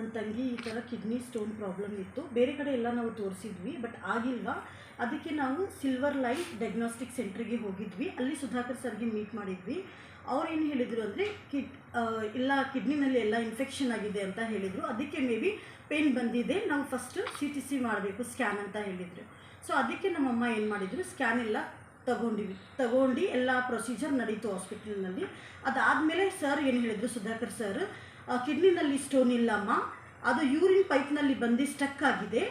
ನನ್ನ ತಂಗಿ ಈ ಥರ ಕಿಡ್ನಿ ಸ್ಟೋನ್ ಪ್ರಾಬ್ಲಮ್ ಇತ್ತು. ಬೇರೆ ಕಡೆ ಎಲ್ಲ ನಾವು ತೋರಿಸಿದ್ವಿ ಬಟ್ ಆಗಿಲ್ವಾ ಅದಕ್ಕೆ ನಾವು ಸಿಲ್ವರ್ ಲೈಟ್ ಡಯಾಗ್ನೋಸ್ಟಿಕ್ ಸೆಂಟ್ರಿಗೆ ಹೋಗಿದ್ವಿ. ಅಲ್ಲಿ ಸುಧಾಕರ್ ಸರ್ಗೆ ಮೀಟ್ ಮಾಡಿದ್ವಿ. ಅವ್ರು ಏನು ಹೇಳಿದರು ಅಂದರೆ ಕಿಡ್ ಎಲ್ಲ ಕಿಡ್ನಿನಲ್ಲಿ ಎಲ್ಲ ಇನ್ಫೆಕ್ಷನ್ ಆಗಿದೆ ಅಂತ ಹೇಳಿದರು. ಅದಕ್ಕೆ ಮೇ ಬಿ ಪೇನ್ ಬಂದಿದೆ. ನಾವು ಫಸ್ಟ್ ಸಿ ಟಿ ಸಿ ಮಾಡಬೇಕು ಸ್ಕ್ಯಾನ್ ಅಂತ ಹೇಳಿದರು. ಸೊ ಅದಕ್ಕೆ ನಮ್ಮಮ್ಮ ಏನು ಮಾಡಿದರು ಸ್ಕ್ಯಾನ್ ಎಲ್ಲ ತಗೊಂಡಿವಿ. ತಗೊಂಡು ಎಲ್ಲ ಪ್ರೊಸೀಜರ್ ನಡೀತು ಹಾಸ್ಪಿಟಲ್ನಲ್ಲಿ ಅದಾದಮೇಲೆ ಸರ್ ಏನು ಹೇಳಿದರು, ಸುಧಾಕರ್ ಸರ್ ಕಿಡ್ನಿನಲ್ಲಿ ಸ್ಟೋನ್ ಇಲ್ಲಮ್ಮ. ಅದು ಯೂರಿನ್ ಪೈಪ್ನಲ್ಲಿ ಬಂದು ಸ್ಟಕ್ ಆಗಿದೆ.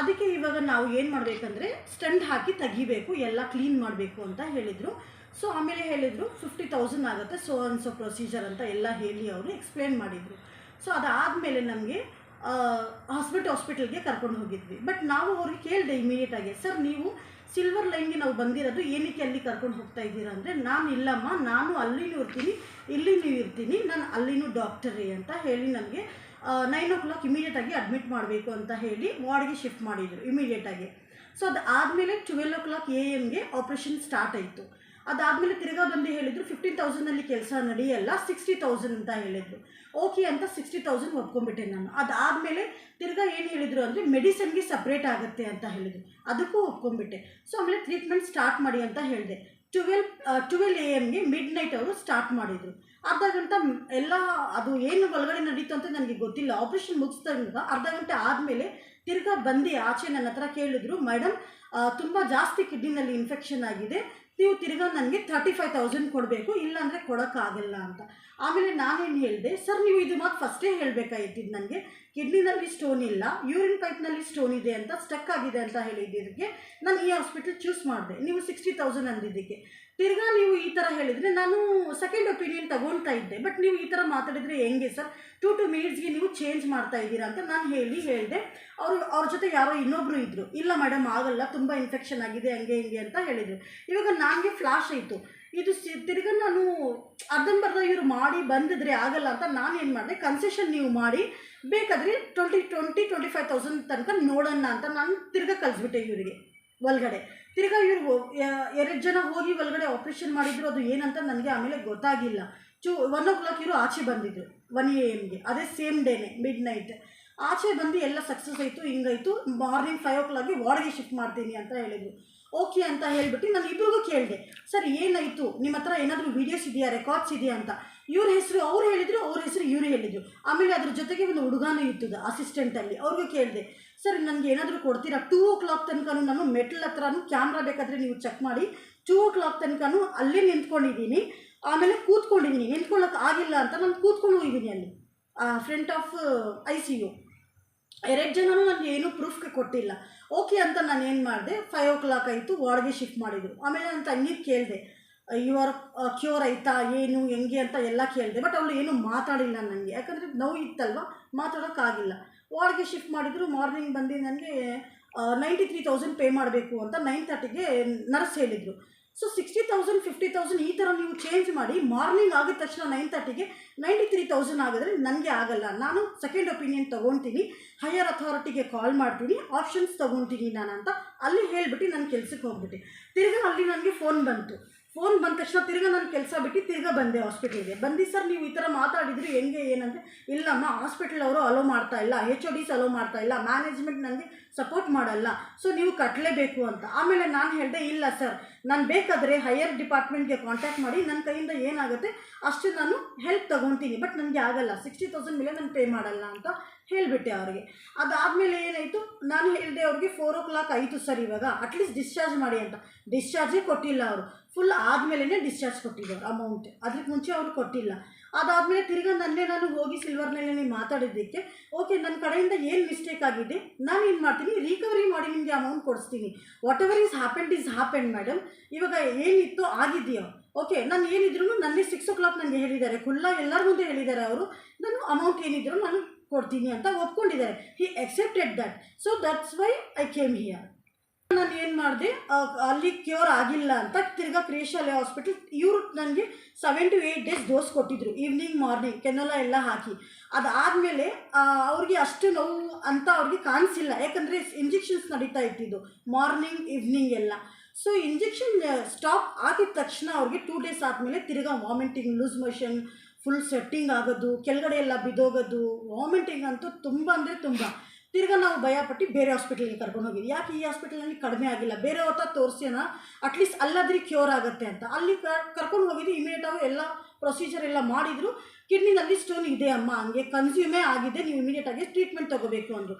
ಅದಕ್ಕೆ ಇವಾಗ ನಾವು ಏನು ಮಾಡಬೇಕಂದ್ರೆ ಸ್ಟಂಡ್ ಹಾಕಿ ತೆಗಿಬೇಕು, ಎಲ್ಲ ಕ್ಲೀನ್ ಮಾಡಬೇಕು ಅಂತ ಹೇಳಿದರು. ಸೊ ಆಮೇಲೆ ಹೇಳಿದರು ಫಿಫ್ಟಿ ತೌಸಂಡ್ ಆಗುತ್ತೆ ಸೊ ಅನ್ ಸೊ ಪ್ರೊಸೀಜರ್ ಅಂತ ಎಲ್ಲ ಹೇಳಿ ಅವರು ಎಕ್ಸ್ಪ್ಲೇನ್ ಮಾಡಿದರು. ಸೊ ಅದಾದಮೇಲೆ ನಮಗೆ ಹಾಸ್ಪಿಟಲ್ ಹಾಸ್ಪಿಟಲ್ಗೆ ಕರ್ಕೊಂಡು ಹೋಗಿದ್ವಿ. ಬಟ್ ನಾವು ಅವ್ರಿಗೆ ಕೇಳಿದೆ ಇಮಿಡಿಯೇಟಾಗಿ ಸರ್, ನೀವು ಸಿಲ್ವರ್ ಲೈನ್ಗೆ ನಾವು ಬಂದಿರೋದು ಏನಕ್ಕೆ ಅಲ್ಲಿ ಕರ್ಕೊಂಡು ಹೋಗ್ತಾ ಇದ್ದೀರಾ ಅಂದರೆ, ನಾನು ಇಲ್ಲಮ್ಮ, ನಾನು ಅಲ್ಲಿನೂ ಇರ್ತೀನಿ, ಇಲ್ಲಿನೂ ಇರ್ತೀನಿ, ನಾನು ಅಲ್ಲಿನೂ ಡಾಕ್ಟರೇ ಅಂತ ಹೇಳಿ ನನಗೆ ನೈನ್ ಓ ಕ್ಲಾಕ್ ಇಮಿಡಿಯೇಟಾಗಿ ಅಡ್ಮಿಟ್ ಮಾಡಬೇಕು ಅಂತ ಹೇಳಿ ವಾರ್ಡ್ಗೆ ಶಿಫ್ಟ್ ಮಾಡಿದರು ಇಮಿಡಿಯೇಟಾಗಿ ಸೊ ಅದು ಆದಮೇಲೆ ಟ್ವೆಲ್ ಓ ಕ್ಲಾಕ್ ಎ ಎಮ್ಗೆ ಆಪ್ರೇಷನ್ ಸ್ಟಾರ್ಟ್ ಆಯಿತು. ಅದಾದಮೇಲೆ ತಿರ್ಗಾ ಬಂದು ಹೇಳಿದರು ಫಿಫ್ಟೀನ್ ತೌಸಂಡಲ್ಲಿ ಕೆಲಸ ನಡೆಯಲ್ಲ ಸಿಕ್ಸ್ಟಿ ತೌಸಂಡ್ ಅಂತ ಹೇಳಿದರು. ಓಕೆ ಅಂತ ಸಿಕ್ಸ್ಟಿ ತೌಸಂಡ್ ಒಪ್ಕೊಂಡ್ಬಿಟ್ಟೆ ನಾನು. ಅದಾದಮೇಲೆ ತಿರ್ಗಾ ಏನು ಹೇಳಿದರು ಅಂದರೆ ಮೆಡಿಸನ್ಗೆ ಸಪ್ರೇಟ್ ಆಗುತ್ತೆ ಅಂತ ಹೇಳಿದರು. ಅದಕ್ಕೂ ಒಪ್ಕೊಂಡ್ಬಿಟ್ಟೆ. ಸೊ ಆಮೇಲೆ ಟ್ರೀಟ್ಮೆಂಟ್ ಸ್ಟಾರ್ಟ್ ಮಾಡಿ ಅಂತ ಹೇಳಿದೆ. ಟ್ವೆಲ್ ಟ್ವೆಲ್ ಎ ಎಮ್ಗೆ ಮಿಡ್ ನೈಟ್ ಅವರು ಸ್ಟಾರ್ಟ್ ಮಾಡಿದರು. ಅರ್ಧ ಗಂಟೆ ಎಲ್ಲ ಅದು ಏನು ಒಳಗಡೆ ನಡೀತು ಅಂತ ನನಗೆ ಗೊತ್ತಿಲ್ಲ. ಆಪ್ರೇಷನ್ ಮುಗಿಸ್ದಾಗ ಅರ್ಧ ಗಂಟೆ ಆದಮೇಲೆ ತಿರ್ಗಾ ಬಂದು ಆಚೆ ನನ್ನ ಹತ್ರ ಕೇಳಿದ್ರು ಮೇಡಮ್ ತುಂಬ ಜಾಸ್ತಿ ಕಿಡ್ನಿನಲ್ಲಿ ಇನ್ಫೆಕ್ಷನ್ ಆಗಿದೆ. ನೀವು ತಿರ್ಗಾ ನನಗೆ ತರ್ಟಿ ಫೈವ್ ತೌಸಂಡ್ ಕೊಡಬೇಕು, ಇಲ್ಲಾಂದರೆ ಕೊಡೋಕ್ಕಾಗಲ್ಲ ಅಂತ. ಆಮೇಲೆ ನಾನೇನು ಹೇಳಿದೆ, ಸರ್, ನೀವು ಇದು ಮಾತು ಫಸ್ಟೇ ಹೇಳಬೇಕಾಗಿತ್ತು ನನಗೆ? ಕಿಡ್ನಿನಲ್ಲಿ ಸ್ಟೋನ್ ಇಲ್ಲ ಯೂರಿನ್ ಪೈಪ್ನಲ್ಲಿ ಸ್ಟೋನ್ ಇದೆ ಅಂತ ಸ್ಟಕ್ ಆಗಿದೆ ಅಂತ ಹೇಳಿದ್ದಕ್ಕೆ, ನಾನು ಈ ಹಾಸ್ಪಿಟ್ಲ್ ಚೂಸ್ ಮಾಡಿದೆ. ನೀವು ಸಿಕ್ಸ್ಟಿ ತೌಸಂಡ್ ಅಂದಿದ್ದಕ್ಕೆ. ತಿರ್ಗಾ ನೀವು ಈ ಥರ ಹೇಳಿದರೆ ನಾನು ಸೆಕೆಂಡ್ ಒಪಿನಿಯನ್ ತಗೊಳ್ತಾ ಇದ್ದೆ. ಬಟ್ ನೀವು ಈ ಥರ ಮಾತಾಡಿದರೆ ಹೆಂಗೆ ಸರ್ ಟು ಟು ಮಿನಿಟ್ಸ್ಗೆ ನೀವು ಚೇಂಜ್ ಮಾಡ್ತಾ ಇದ್ದೀರಾ ಅಂತ ನಾನು ಹೇಳಿ ಹೇಳಿದೆ. ಅವರು, ಅವ್ರ ಜೊತೆ ಯಾರೋ ಇನ್ನೊಬ್ಬರು ಇದ್ದರು ಇಲ್ಲ ಮೇಡಮ್ ಆಗಲ್ಲ, ತುಂಬ ಇನ್ಫೆಕ್ಷನ್ ಆಗಿದೆ, ಹಂಗೆ, ಹಿಂಗೆ ಅಂತ ಹೇಳಿದರು. ಇವಾಗ ನನಗೆ ಫ್ಲಾಶ್ ಆಯಿತು. ಇದು ತಿರ್ಗಾ ನಾನು ಅರ್ಧಂಬರ್ಧ ಇವರು ಮಾಡಿ ಬಂದಿದ್ರೆ ಆಗಲ್ಲ ಅಂತ ನಾನು ಏನು ಮಾಡಿದೆ? ಕನ್ಸೆಷನ್ ನೀವು ಮಾಡಿ. ಬೇಕಾದರೆ twenty twenty twenty five thousand ತನಕ ನೋಡೋಣ ಅಂತ ನಾನು ತಿರ್ಗಾ ಕಲಿಸ್ಬಿಟ್ಟೆ ಇವರಿಗೆ. ಒಳಗಡೆ. ತಿರ್ಗಾ ಇವ್ರು ಎರಡು ಜನ ಹೋಗಿ ಒಳಗಡೆ ಆಪ್ರೇಷನ್ ಮಾಡಿದ್ರು, ಅದು ಏನಂತ ನನಗೆ ಆಮೇಲೆ ಗೊತ್ತಾಗಿಲ್ಲ. ಚೂ ಒನ್ ಓ ಕ್ಲಾಕ್ ಇವರು ಆಚೆ ಬಂದಿದ್ರು ಒನ್ ಎ ಎಮ್ಗೆ ಅದೇ ಸೇಮ್ ಡೇನೆ ಮಿಡ್ ನೈಟ್ ಆಚೆ ಬಂದು ಎಲ್ಲ ಸಕ್ಸಸ್ ಆಯಿತು, ಹಿಂಗಾಯಿತು ಮಾರ್ನಿಂಗ್ ಫೈವ್ ಓ ಕ್ಲಾಕ್ಗೆ ವಾರ್ಡ್ಗೆ ಶಿಫ್ಟ್ ಮಾಡ್ತೀನಿ ಅಂತ ಹೇಳಿದರು. ಓಕೆ ಅಂತ ಹೇಳ್ಬಿಟ್ಟು ನಾನು ಇಬ್ರಿಗೂ ಕೇಳಿದೆ. ಸರ್, ಏನಾಯಿತು? ನಿಮ್ಮ ಹತ್ರ ಏನಾದರೂ ವೀಡಿಯೋಸ್ ಇದೆಯಾ ರೆಕಾರ್ಡ್ಸ್ ಇದೆಯಾ ಅಂತ. ಇವ್ರ ಹೆಸರು ಅವ್ರು ಹೇಳಿದರು, ಅವ್ರ ಹೆಸರು ಇವರು ಹೇಳಿದರು. ಆಮೇಲೆ ಅದ್ರ ಜೊತೆಗೆ ಒಂದು ಹುಡುಗಾನು ಇತ್ತು ಅಸಿಸ್ಟೆಂಟಲ್ಲಿ ಅವ್ರಿಗೂ ಕೇಳಿದೆ. ಸರ್, ನನಗೆ ಏನಾದರೂ ಕೊಡ್ತೀರಾ? ಟೂ ಓ ಕ್ಲಾಕ್ ತನಕ ನಾನು ಮೆಟ್ಲ್ ಹತ್ರನೂ ಕ್ಯಾಮ್ರಾ ಬೇಕಾದರೆ ನೀವು ಚೆಕ್ ಮಾಡಿ. ಟೂ ಓ ಕ್ಲಾಕ್ ತನಕನೂ ಅಲ್ಲೇ ನಿಂತ್ಕೊಂಡಿದ್ದೀನಿ. ಆಮೇಲೆ ಕೂತ್ಕೊಂಡಿದ್ದೀನಿ. ನಿಂತ್ಕೊಳ್ಳೋಕೆ ಆಗಿಲ್ಲ ಅಂತ ನಾನು ಕೂತ್ಕೊಂಡು ಹೋಗಿದ್ದೀನಿ ಅಲ್ಲಿ. Front of I C U ಎರಡು ಜನನೂ ನನಗೆ ಏನೂ ಪ್ರೂಫ್ಗೆ ಕೊಟ್ಟಿಲ್ಲ. ಓಕೆ ಅಂತ ನಾನು ಏನು ಮಾಡಿದೆ? ಫೈವ್ ಓ ಕ್ಲಾಕ್ ಆಯಿತು ವಾರ್ಡ್ಗೆ ಶಿಫ್ಟ್ ಮಾಡಿದರು. ಆಮೇಲೆ ನನ್ನ ತಂಗಿಗೆ ಕೇಳಿದೆ. ಯುವರ್ ಕ್ಯೂರ್ ಆಯಿತಾ? ಏನು? ಹೆಂಗೆ? ಅಂತ ಎಲ್ಲ ಕೇಳಿದೆ. ಬಟ್ ಅವಳು ಏನೂ ಮಾತಾಡಿಲ್ಲ ನನಗೆ ಯಾಕಂದರೆ ನೋವು ಇತ್ತಲ್ವ? ಮಾತಾಡೋಕ್ಕಾಗಿಲ್ಲ ವಾರ್ಡ್ಗೆ ಶಿಫ್ಟ್ ಮಾಡಿದ್ರು. ಮಾರ್ನಿಂಗ್ ಬಂದು ನನಗೆ ನೈಂಟಿ ತ್ರೀ ತೌಸಂಡ್ ಪೇ ಮಾಡಬೇಕು ಅಂತ ನೈನ್ ತರ್ಟಿಗೆ ನರ್ಸ್ ಹೇಳಿದರು. So sixty thousand fifty thousand ಈ ಥರ ನೀವು ಚೇಂಜ್ ಮಾಡಿ ಮಾರ್ನಿಂಗ್ ಆಗಿದ ತಕ್ಷಣ ನೈನ್ ತರ್ಟಿಗೆ ನೈಂಟಿ ತ್ರೀ ತೌಸಂಡ್ ಆಗಿದ್ರೆ ನನಗೆ ಆಗಲ್ಲ. ನಾನು ಸೆಕೆಂಡ್ ಒಪಿನಿಯನ್ ತೊಗೊತೀನಿ. ಹೈಯರ್ ಅಥಾರಿಟಿಗೆ ಕಾಲ್ ಮಾಡ್ತೀನಿ. ಆಪ್ಷನ್ಸ್ ತೊಗೊತೀನಿ ನಾನು ಅಂತ ಅಲ್ಲಿ ಹೇಳಿಬಿಟ್ಟು ನನ್ನ ಕೆಲಸಕ್ಕೆ ಹೋಗ್ಬಿಟ್ಟೆ. ತಿರ್ಗಿ ಅಲ್ಲಿ ನನಗೆ ಫೋನ್ ಬಂತು. ಫೋನ್ ಬಂದ ತಕ್ಷಣ ತಿರ್ಗಾ ನಾನು ಕೆಲಸ ಬಿಟ್ಟು ತಿರ್ಗಾ ಬಂದೆ ಹಾಸ್ಪಿಟ್ಲಿಗೆ. ಬಂದು ಸರ್ ನೀವು ಈ ಥರ ಮಾತಾಡಿದ್ರಿ, ಹೆಂಗೆ, ಏನಂದರೆ, ಇಲ್ಲಮ್ಮ, ಹಾಸ್ಪಿಟ್ಲ್ ಅವರು ಅಲೋ ಮಾಡ್ತಾ ಇಲ್ಲ ಎಚ್ ಒ ಡಿಸ್ ಅಲೋ ಮಾಡ್ತಾ ಇಲ್ಲ ಮ್ಯಾನೇಜ್ಮೆಂಟ್ ನನಗೆ ಸಪೋರ್ಟ್ ಮಾಡಲ್ಲ ಸೊ ನೀವು ಕಟ್ಟಲೇಬೇಕು ಅಂತ. ಆಮೇಲೆ ನಾನು ಹೇಳಿದೆ, ಇಲ್ಲ ಸರ್ ನಾನು ಬೇಕಾದರೆ ಹೈಯರ್ ಡಿಪಾರ್ಟ್ಮೆಂಟ್ಗೆ ಕಾಂಟ್ಯಾಕ್ಟ್ ಮಾಡಿ, ನನ್ನ ಕೈಯಿಂದ ಏನಾಗುತ್ತೆ, ಅಷ್ಟು ನಾನು ಹೆಲ್ಪ್ ತೊಗೊತೀನಿ ಬಟ್ ನನಗೆ ಆಗಲ್ಲ. ಸಿಕ್ಸ್ಟಿ ತೌಸಂಡ್ ಮೇಲೆ ನಾನು ಪೇ ಮಾಡಲ್ಲ ಅಂತ ಹೇಳಿಬಿಟ್ಟೆ ಅವ್ರಿಗೆ. ಅದಾದಮೇಲೆ ಏನಾಯಿತು? ನಾನು ಹೇಳಿದೆ ಅವ್ರಿಗೆ ಫೋರ್ ಓ ಕ್ಲಾಕ್ ಆಯಿತು ಸರ್ ಇವಾಗ. ಅಟ್ಲೀಸ್ಟ್ ಡಿಸ್ಚಾರ್ಜ್ ಮಾಡಿ ಅಂತ. ಡಿಸ್ಚಾರ್ಜೇ ಕೊಟ್ಟಿಲ್ಲ ಅವರು. ಫುಲ್ ಆದಮೇಲೆ ಡಿಸ್ಚಾರ್ಜ್ ಕೊಟ್ಟಿದ್ದಾರೆ ಅಮೌಂಟ್ ಅದಕ್ಕೆ ಮುಂಚೆ ಅವರು ಕೊಟ್ಟಿಲ್ಲ. ಅದಾದಮೇಲೆ ತಿರ್ಗಾ ನನ್ನೇ ನಾನು ಹೋಗಿ ಸಿಲ್ವರ್ನಲ್ಲಿ ಮಾತಾಡಿದ್ದಕ್ಕೆ ಓಕೆ ನನ್ನ ಕಡೆಯಿಂದ ಏನು ಮಿಸ್ಟೇಕ್ ಆಗಿದೆ? ನಾನು ಏನು ಮಾಡ್ತೀನಿ? ರಿಕವರಿ ಮಾಡಿ ನಿಮಗೆ ಅಮೌಂಟ್ ಕೊಡಿಸ್ತೀನಿ. Whatever is happened is happened madam ಇವಾಗ ಏನಿತ್ತು ಆಗಿದೆಯೋ? ಓಕೆ ನಾನು ಏನಿದ್ರು ನನಗೆ ಸಿಕ್ಸ್ ಓ ಕ್ಲಾಕ್ ನನಗೆ ಹೇಳಿದ್ದಾರೆ ಖುಲ್ಲ ಎಲ್ಲರ ಮುಂದೆ ಹೇಳಿದ್ದಾರೆ ಅವರು. ನಾನು ಅಮೌಂಟ್ ಏನಿದ್ರು ನಾನು ಕೊಡ್ತೀನಿ ಅಂತ ಒಪ್ಕೊಂಡಿದ್ದಾರೆ. He accepted that so that's why I came here ನಾನು ಏನು ಮಾಡಿದೆ? ಅಲ್ಲಿ ಕ್ಯೂರ್ ಆಗಿಲ್ಲ ಅಂತ ತಿರ್ಗಾ ಕ್ರಿಯೇಶಾಲೆ ಹಾಸ್ಪಿಟಲ್ ಇವರು ನನಗೆ seven to eight days dose ಕೊಟ್ಟಿದ್ರು. ಈವ್ನಿಂಗ್ ಮಾರ್ನಿಂಗ್ ಕೆನಲ ಎಲ್ಲ ಹಾಕಿ. ಅದಾದಮೇಲೆ ಅವ್ರಿಗೆ ಅಷ್ಟು ನೋವು ಅಂತ ಅವ್ರಿಗೆ ಕಾಣಿಸಿಲ್ಲ. ಯಾಕಂದರೆ ಇಂಜೆಕ್ಷನ್ಸ್ ನಡೀತಾ ಇತ್ತಿದ್ದು ಮಾರ್ನಿಂಗ್ ಈವ್ನಿಂಗ್ ಎಲ್ಲ. ಸೊ ಇಂಜೆಕ್ಷನ್ ಸ್ಟಾಪ್ ಆಗಿದ ತಕ್ಷಣ ಅವ್ರಿಗೆ ಟೂ ಡೇಸ್ ಆದಮೇಲೆ ತಿರ್ಗಾ vomiting loose motion full setting ಆಗೋದು, ಕೆಳಗಡೆ ಎಲ್ಲ ಬಿದ್ದೋಗೋದು ವಾಮಿಟಿಂಗ್ ಅಂತೂ ತುಂಬ ಅಂದರೆ ತುಂಬ. ತಿರ್ಗಾ ನಾವು ಭಯಪಟ್ಟು ಬೇರೆ ಹಾಸ್ಪಿಟ್ಲಿಗೆ ಕರ್ಕೊಂಡು ಹೋಗಿದ್ವಿ. ಯಾಕೆ ಈ ಹಾಸ್ಪಿಟಲಲ್ಲಿ ಕಡಿಮೆ ಆಗಿಲ್ಲ? ಬೇರೆ ಹೊತ್ತ ತೋರಿಸೋಣ ಅಟ್ಲೀಸ್ಟ್ ಅಲ್ಲಾದ್ರೆ ಕ್ಯೂರ್ ಆಗುತ್ತೆ ಅಂತ. ಅಲ್ಲಿ ಕರ್ಕೊಂಡು ಹೋಗಿದ್ವಿ ಇಮಿಡಿಯೇಟಾಗಿ ಎಲ್ಲ ಪ್ರೊಸೀಜರ್ ಎಲ್ಲ ಮಾಡಿದರು. ಕಿಡ್ನಿನಲ್ಲಿ ಸ್ಟೋನ್ ಇದೆ ಅಮ್ಮ, ಹಂಗೆ ಕನ್ಸ್ಯೂಮೇ ಆಗಿದೆ, ನೀವು ಇಮಿಡಿಯೇಟಾಗಿ ಟ್ರೀಟ್ಮೆಂಟ್ ತೊಗೋಬೇಕು ಅಂದರು.